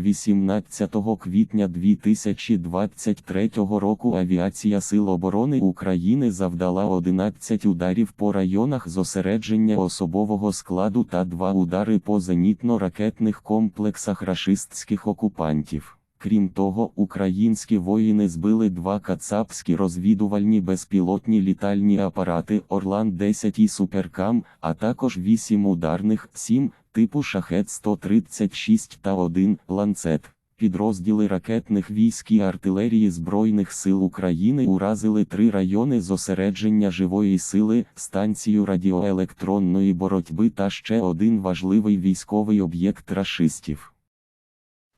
18 квітня 2023 року авіація Сил оборони України завдала 11 ударів по районах зосередження особового складу та 2 удари по зенітно-ракетних комплексах рашистських окупантів. Крім того, українські воїни збили два кацапські розвідувальні безпілотні літальні апарати Орлан-10 і Суперкам, а також 8 ударних 7 типу Шахет-136 та 1 ланцет. Підрозділи ракетних військ і артилерії Збройних сил України уразили три райони зосередження живої сили, станцію радіоелектронної боротьби та ще один важливий військовий об'єкт рашистів.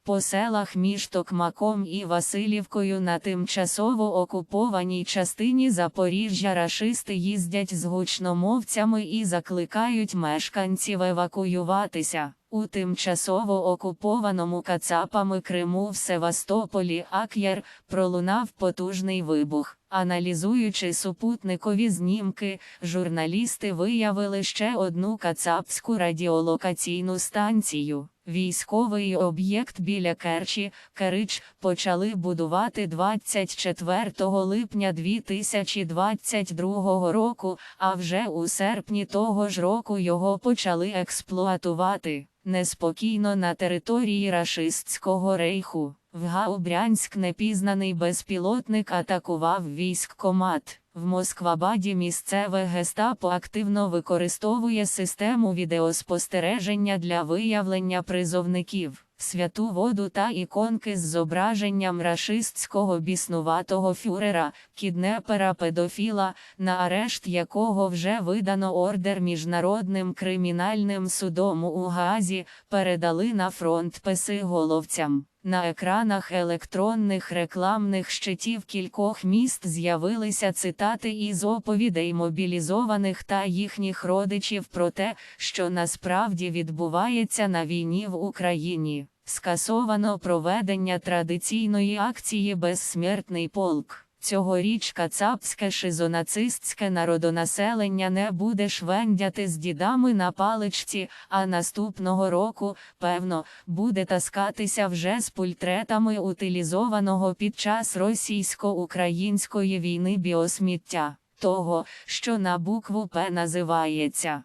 По селах між Токмаком і Василівкою на тимчасово окупованій частині Запоріжжя рашисти їздять з гучномовцями і закликають мешканців евакуюватися. У тимчасово окупованому Кацапами Криму в Севастополі Ак'єр пролунав потужний вибух. Аналізуючи супутникові знімки, журналісти виявили ще одну кацапську радіолокаційну станцію. Військовий об'єкт біля Керчі, Керич, почали будувати 24 липня 2022 року, а вже у серпні того ж року його почали експлуатувати. Неспокійно на території рашистського рейху. В Гаубрянськ непізнаний безпілотник атакував військкомат. В Москвабаді місцеве гестапо активно використовує систему відеоспостереження для виявлення призовників, святу воду та іконки з зображенням рашистського біснуватого фюрера, кіднепера педофіла, на арешт якого вже видано ордер Міжнародним кримінальним судом у Гаазі, передали на фронт песиголовцям. На екранах електронних рекламних щитів кількох міст з'явилися цитати із оповідей мобілізованих та їхніх родичів про те, що насправді відбувається на війні в Україні. Скасовано проведення традиційної акції Безсмертний полк. Цьогоріч кацапське шизонацистське народонаселення не буде швендяти з дідами на паличці, а наступного року, певно, буде таскатися вже з пультретами утилізованого під час російсько-української війни біосміття, того, що на букву П називається